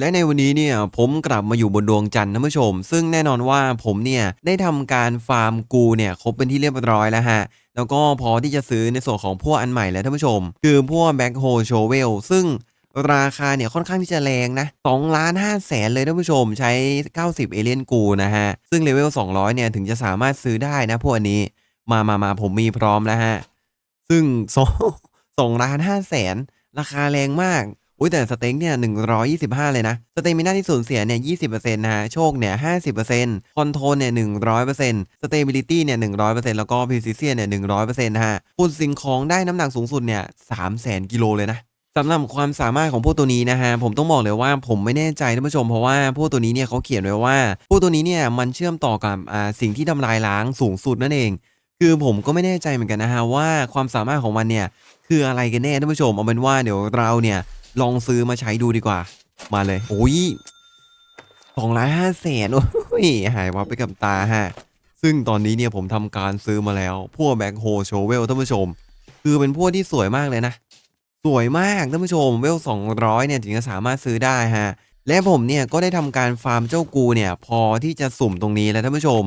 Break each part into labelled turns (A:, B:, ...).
A: และในวันนี้เนี่ยผมกลับมาอยู่บนดวงจันทร์ท่านผู้ชม ซึ่งแน่นอนว่าผมเนี่ยได้ทำการฟาร์มกูเนี่ยครบเป็นที่เรียบร้อยแล้วฮะแล้วก็พอที่จะซื้อในส่วนของพวกอันใหม่แล้วท่านผู้ชม คือพวกแบ็คโฮโชเวลซึ่งราคาเนี่ยค่อนข้างที่จะแรงนะ2ล้าน5แสนเลยท่านผู้ชมใช้ 90 เอเลียนกูนะฮะ ซึ่งเลเวล 200 เนี่ยถึงจะสามารถซื้อได้นะพวกอันนี้ มามามาผมมีพร้อมแล้วฮะ ซึ่ง2 2ล้าน5แสนราคาแรงมาก อุ้ยแต่สเต็งเนี่ย125เลยนะ สเตมิน่าที่สูญเสียเนี่ย20%นะฮะ โชคเนี่ย50%คอนโทรลเนี่ย100%สเตบิลิตี้เนี่ย100%แล้วก็พิซิเซียเนี่ย100%นะฮะคุณสิ่งของได้น้ำหนักสูงสุดเนี่ย300,000กิโลเลยนะสำหรับความสามารถของพวกตัวนี้นะฮะผมต้องบอกเลยว่าผมไม่แน่ใจท่านผู้ชมเพราะว่าพวกตัวนี้เนี่ยเขาเขียนไว้ว่าพวกตัวนี้เนี่ยมันเชื่อมต่อกับสิ่งที่ทำลายล้างสูงสุดนั่นเอง คือผมก็ไม่แน่ใจเหมือนกันนะฮะว่าความสามารถของมันเนี่ยคืออะไรกันแน่ท่านผู้ชมเอาเป็นว่าเดี๋ยวเราเนี่ย ลองซื้อมาใช้ดูดีกว่า มาเลยโอ้ยสองล้านห้าแสนโอ้ยหายวับไปกับตาฮะ ซึ่งตอนนี้เนี่ยผมทำการซื้อมาแล้ว พวกแบ็คโฮโชเวลท่านผู้ชม คือเป็นพวกที่สวยมากเลยนะ สวยมากท่านผู้ชมเวล200เนี่ยถึงจะสามารถซื้อได้ฮะ และผมเนี่ยก็ได้ทำการฟาร์มเจ้ากูเนี่ยพอที่จะสุ่มตรงนี้แล้วท่านผู้ชม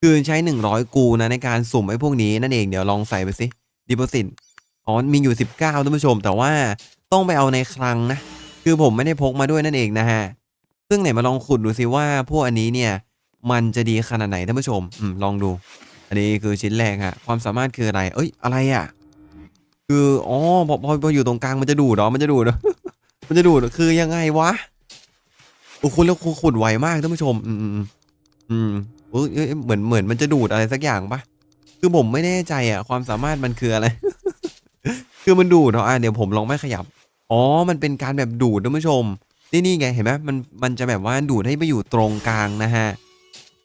A: คือใช้ 100 กูนะในการสุ่มไอ้พวกนี้นั่นเองเดี๋ยวลองใส่ไปสิดิโพสิตอ๋อมีอยู่ 19ท่านผู้ชม แต่ว่า ต้องไปเอาในคลังนะ คือผมไม่ได้พกมาด้วยนั่นเองนะฮะ ซึ่งไหนมาลองขุดดูสิว่าพวกอันนี้เนี่ย มันจะดีขนาดไหนท่านผู้ชม อืมลองดู อันนี้คือชิ้นแรกฮะ ความสามารถคืออะไร เอ้ย อะไรอะ คือ อ๋อ พอพอพออยู่ตรงกลางมันจะดูดหรอ มันจะดูดหรอมันจะดูด คือยังไงวะ โอ้คุณแล้วคุณขุดไวมากท่านผู้ชม อืม อืมอืมเอ้ยเหมือน เหมือนมันจะดูดอะไรสักอย่างปะคือผมไม่แน่ใจอะ ความสามารถมันคืออะไร คือมันดูดเนาะอะเดี๋ยวผมลองไม่ขยับ อ๋อ มันเป็นการแบบดูดท่านผู้ชม นี่นี่ไงเห็นไหมมันมันจะแบบว่าดูดให้ไปอยู่ตรงกลางนะฮะ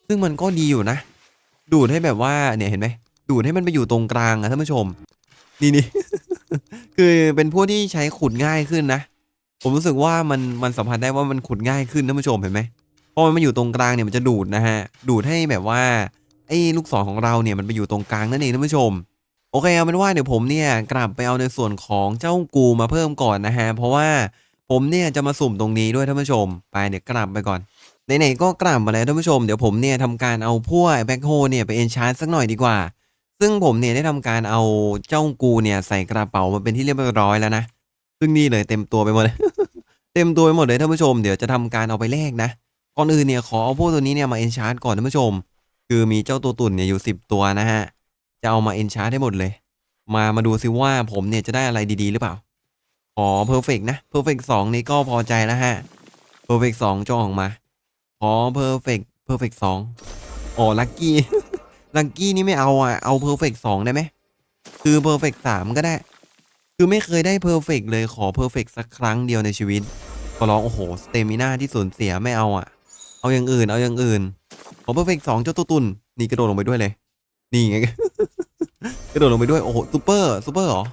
A: ซึ่งมันก็ดีอยู่นะ ดูดให้แบบว่าเนี่ยเห็นไหมดูดให้มันไปอยู่ตรงกลางอะท่านผู้ชม นี่นี่คือเป็นพวกที่ใช้ขุดง่ายขึ้นนะ ผมรู้สึกว่ามันมันสัมผัสได้ว่ามันขุดง่ายขึ้นท่านผู้ชมเห็นไหมพอมันมาอยู่ตรงกลางเนี่ยมันจะดูดนะฮะ ดูดให้แบบว่าไอ้ลูกศรของเราเนี่ยมันไปอยู่ตรงกลางนั่นเองท่านผู้ชม โอเคเอาเป็นว่าเดี๋ยวผมเนี่ยกลับไปเอาในส่วนของเจ้ากูมาเพิ่มก่อนนะฮะ เพราะว่าผมเนี่ยจะมาสุ่มตรงนี้ด้วยท่านผู้ชม ไปเดี๋ยวกลับไปก่อนไหนๆก็กลับมาแล้วท่านผู้ชมเดี๋ยวผมเนี่ยทำการเอาพวกแบ็คโฮเนี่ยไปเอนชาร์สักหน่อยดีกว่า ซึ่งผมเนี่ยได้ทำการเอาเจ้ากูเนี่ยใส่กระเป๋ามาเป็นที่เรียบร้อยแล้วนะซึ่งนี่เลยเต็มตัวไปหมดเต็มตัวไปหมดเลยท่านผู้ชมเดี๋ยวจะทำการเอาไปแลกนะก่อนอื่นเนี่ยขอเอาพวกตัวนี้เนี่ยมาเอนชาร์ก่อนท่านผู้ชม คือมีเจ้าตัวตุ่นเนี่ยอยู่สิบตัวนะฮะ จะเอามาเอนชาร์ให้หมดเลย มามาดูซิว่าผมเนี่ยจะได้อะไรดีๆ หรือเปล่าขอเพอร์เฟกนะเพอร์เฟกสองนี่ก็พอใจแล้วฮะเพอร์เฟกสองจอออกมาขอเพอร์เฟกเพอร์เฟกสองอ๋อลัคกี้ลัคกี้นี่ไม่เอาอะ เอาเพอร์เฟกสองได้ไหม คือเพอร์เฟกสามก็ได้ คือไม่เคยได้เพอร์เฟกเลยขอเพอร์เฟกสักครั้งเดียวในชีวิตขอร้องโอ้โหสเตมิน่าที่สูญเสียไม่เอาอะ เอาอย่างอื่น เอาอย่างอื่นขอเพอร์เฟกสองเจ้าตัวตุนนี่กระโดดลงไปด้วยเลย นี่ไง กระโดดลงไปด้วยโอ้โหซูเปอร์ซูเปอร์เหรอ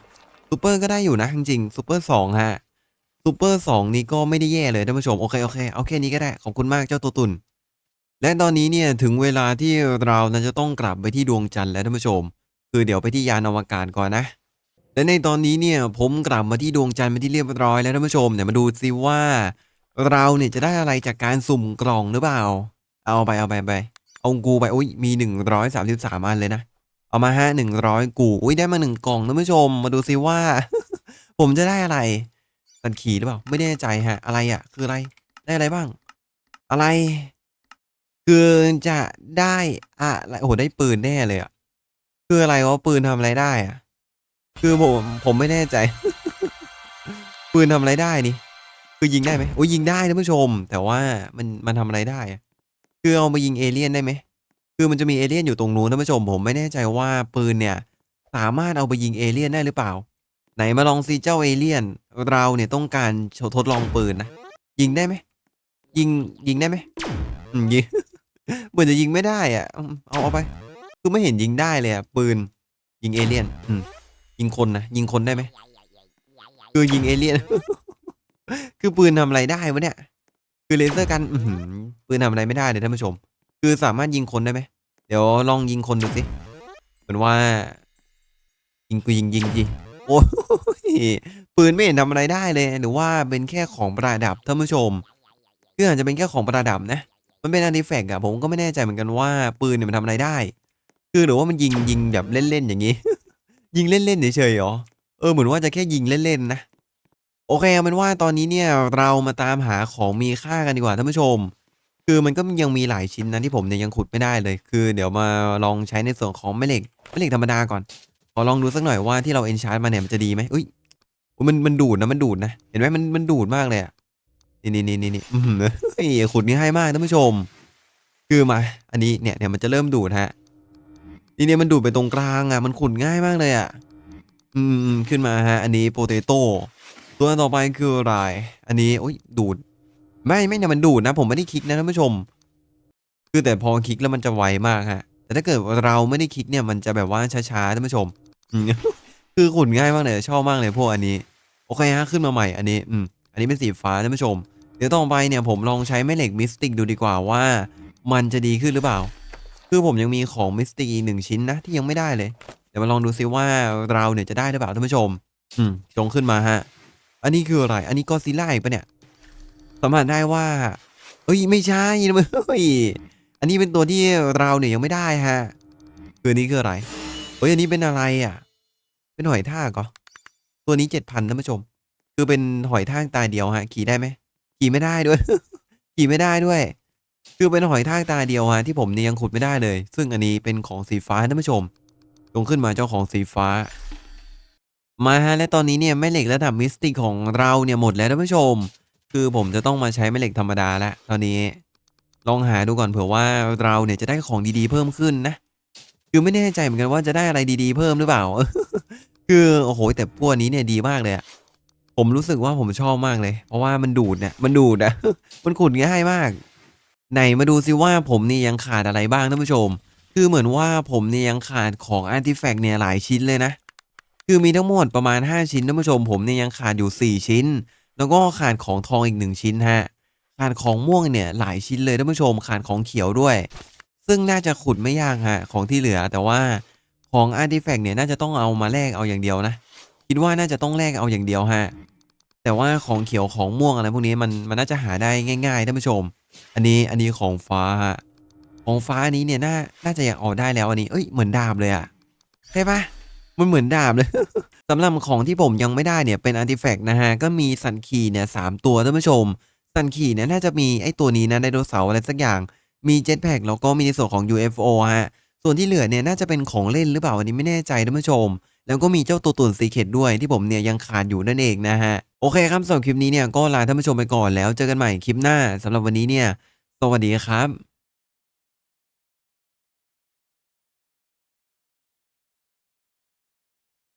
A: ซูเปอร์ก็ได้อยู่นะจริงๆซูเปอร์สองฮะซูเปอร์สองนี่ก็ไม่ได้แย่เลยท่านผู้ชมโอเคโอเคเอาแค่นี้ก็ได้ขอบคุณมากเจ้าตัวตุนและตอนนี้เนี่ยถึงเวลาที่เรานั้นจะต้องกลับไปที่ดวงจันทร์แล้วท่านผู้ชม คือเดี๋ยวไปที่ยานอวกาศก่อนนะ และในตอนนี้เนี่ยผมกลับมาที่ดวงจันทร์เป็นที่เรียบร้อยแล้วท่านผู้ชมเดี๋ยวมาดูซิว่า เราเนี่ยจะได้อะไรจากการสุ่มกล่องหรือเปล่า เอาไปเอาไปไปเอากูไปโอ้ยมีหนึ่งร้อยสามสิบสามอันเลยนะ เอามาฮะหนึ่งร้อยกูอุ้ยได้มาหนึ่งกล่องท่านผู้ชม มาดูซิว่า ผมจะได้อะไรสันขีหรือเปล่า ไม่แน่ใจฮะ อะไรอะ คืออะไร ได้อะไรบ้าง อะไร คือจะได้อะไร โอ้โห ได้ปืนแน่เลยอะ คืออะไรวะ ปืนทำอะไรได้อะ คือผม ผมไม่แน่ใจ ปืนทำอะไรได้นี่ คือยิงได้ไหมโอ้ยยิงได้ท่านผู้ชม แต่ว่ามัน มันทำอะไรได้ คือเอามายิงเอเลี่ยนได้ไหม คือมันจะมีเอเลี่ยนอยู่ตรงนู้นท่านผู้ชมผมไม่แน่ใจว่าปืนเนี่ยสามารถเอาไปยิงเอเลี่ยนได้หรือเปล่า ไหนมาลองซิเจ้าเอเลี่ยน เราเนี่ยต้องการทดลองปืนนะยิงได้ไหมยิงยิงได้ไหมยิงเหมือนจะยิงไม่ได้อะเอาเอาไป คือไม่เห็นยิงได้เลยอะปืน ยิงเอเลี่ยนยิงคนนะยิงคนได้ไหมคือยิงเอเลี่ยน คือปืนทำอะไรได้วะเนี่ย คือเลเซอร์กันอืปืนทำอะไรไม่ได้เลยท่านผู้ชม คือสามารถยิงคนได้ไหม ดี๋ยวลองยิงคนดูสิเหมือนว่า ยิงกูยิงยิงยิงโอ้ยปืนไม่เห็นทำอะไรได้เลย หรือว่าเป็นแค่ของประดับท่านผู้ชมคืออาจจะเป็นแค่ของประดับนะ มันเป็นอาร์ติแฟกต์อะผมก็ไม่แน่ใจเหมือนกันว่า ปืนเนี่ยมันทำอะไรได้ คือหรือว่ามันยิงยิงแบบเล่นๆอย่างนี้ ยิงเล่นๆเฉยๆเหรอเออเหมือนว่าจะแค่ยิงเล่นๆนะโอเคเอาเป็นว่าตอนนี้เนี่ยเรามาตามหาของมีค่ากันดีกว่าท่านผู้ชม คือมันก็ยังมีหลายชิ้นนะที่ผมเนี่ยยังขุดไม่ได้เลย คือเดี๋ยวมาลองใช้ในส่วนของแม่เหล็กแม่เหล็กธรรมดาก่อนขอลองดูสักหน่อยว่าที่เราเอนชาร์มาเนี่ยมันจะดีไหมอุ้ยมันมันดูดนะมันดูดนะ เห็นไหมมันมันดูดมากเลยอะนี่นี่นี่นี่นี่เฮ้ยขุดนี่ให้มากท่านผู้ชม คือมา อันนี้เนี่ยเนี่ยมันจะเริ่มดูดฮะนี่เนี่ยมันดูดไปตรงกลางอะ มันขุดง่ายมากเลยอะ อืมอืมขึ้นมาฮะ อันนี้โปเตโต้ตัวต่อไปคืออะไร อันนี้โอ้ยดูด ไม่ไม่เนี่ยมันดูดนะ ผมไม่ได้คลิกนะท่านผู้ชม คือแต่พอคลิกแล้วมันจะไวมากฮะ แต่ถ้าเกิดเราไม่ได้คลิกเนี่ยมันจะแบบว่าช้าๆท่านผู้ชม คือขุดง่ายมากเลยชอบมากเลยพวกอันนี้ โอเคฮะขึ้นมาใหม่อันนี้อืมอันนี้เป็นสีฟ้าท่านผู้ชม เดี๋ยวต่อไปเนี่ยผมลองใช้แม่เหล็กมิสติกดูดีกว่าว่า มันจะดีขึ้นหรือเปล่า คือผมยังมีของมิสติกอีกหนึ่งชิ้นนะที่ยังไม่ได้เลยเดี๋ยวมาลองดูซิว่าเราเนี่ยจะได้หรือเปล่าท่านผู้ชม อืมจงขึ้นมาฮะ อันนี้คืออะไร อันนี้ก็ซิล่าอีกปะเนี่ย สัมผัสได้ว่า เอ้ยไม่ใช่นะเฮ้ยอันนี้เป็นตัวที่เราเนี่ยยังไม่ได้ฮะคืออันนี้คืออะไรเฮ้ยอันนี้เป็นอะไรอะ เป็นหอยทากเหรอตัวนี้เจ็ดพันท่านผู้ชม คือเป็นหอยทากตาเดียวฮะ ขี่ได้ไหมขี่ไม่ได้ด้วย ขี่ไม่ได้ด้วย คือเป็นหอยทากตาเดียวฮะที่ผมเนี่ยยังขุดไม่ได้เลย ซึ่งอันนี้เป็นของสีฟ้าท่านผู้ชมลงขึ้นมาเจ้าของสีฟ้า มาฮะและตอนนี้เนี่ยแม่เหล็กระดับมิสติกของเราเนี่ยหมดแล้วท่านผู้ชม คือผมจะต้องมาใช้แม่เหล็กธรรมดาแล้วตอนนี้ ลองหาดูก่อนเผื่อว่าเราเนี่ยจะได้ของดีๆเพิ่มขึ้นนะคือไม่แน่ใจเหมือนกันว่าจะได้อะไรดีๆเพิ่มหรือเปล่า คือโอ้โหแต่พวกนี้เนี่ยดีมากเลยอะผมรู้สึกว่าผมชอบมากเลย เพราะว่ามันดูดเนี่ยมันดูดอะมันขุดง่ายมาก ไหนมาดูซิว่าผมนี่ยังขาดอะไรบ้างท่านผู้ชม คือเหมือนว่าผมนี่ยยังขาดของอาร์ติแฟกต์เนี่ยหลายชิ้นเลยนะ คือมีทั้งหมดประมาณ 5 ชิ้นท่านผู้ชม ผมเนี่ยยังขาดอยู่ 4 ชิ้น แล้วก็ขาดของทองอีก1ชิ้นฮะขาดของม่วงเนี่ยหลายชิ้นเลยท่านผู้ชมขาดของเขียวด้วย ซึ่งน่าจะขุดไม่ยากฮะของที่เหลือ แต่ว่าของอาร์ติแฟกต์เนี่ยน่าจะต้องเอามาแลกเอาอย่างเดียวนะคิดว่าน่าจะต้องแลกเอาอย่างเดียวฮะแต่ว่าของเขียวของม่วงอะไรพวกนี้มันมันน่าจะหาได้ง่ายๆท่านผู้ชม อันนี้อันนี้ของฟ้าฮะของฟ้าอันนี้เนี่ยน่าน่าจะอยากเอาได้แล้วอันนี้เอ้ยเหมือนดาบเลยอะใช่ปะมันเหมือนดาบเลย สำหรับของที่ผมยังไม่ได้เนี่ยเป็นอาร์ติแฟกต์นะฮะ ก็มีสันคีเนี่ยสามตัวท่านผู้ชม สันคีเนี่ยน่าจะมีไอ้ตัวนี้นะไดโนเสาร์อะไรสักอย่าง มีเจ็ตแพ็กแล้วก็มีในส่วนของ UFO ฮะ ส่วนที่เหลือเนี่ยน่าจะเป็นของเล่นหรือเปล่าอันนี้ไม่แน่ใจท่านผู้ชม แล้วก็มีเจ้าตัวตุ่นซีเคดด้วยที่ผมเนี่ยยังขาดอยู่นั่นเองนะฮะ โอเคครับสำหรับคลิปนี้เนี่ยก็ลาท่านผู้ชมไปก่อนแล้วเจอกันใหม่คลิปหน้าสำหรับวันนี้เนี่ย สวัสดีครับ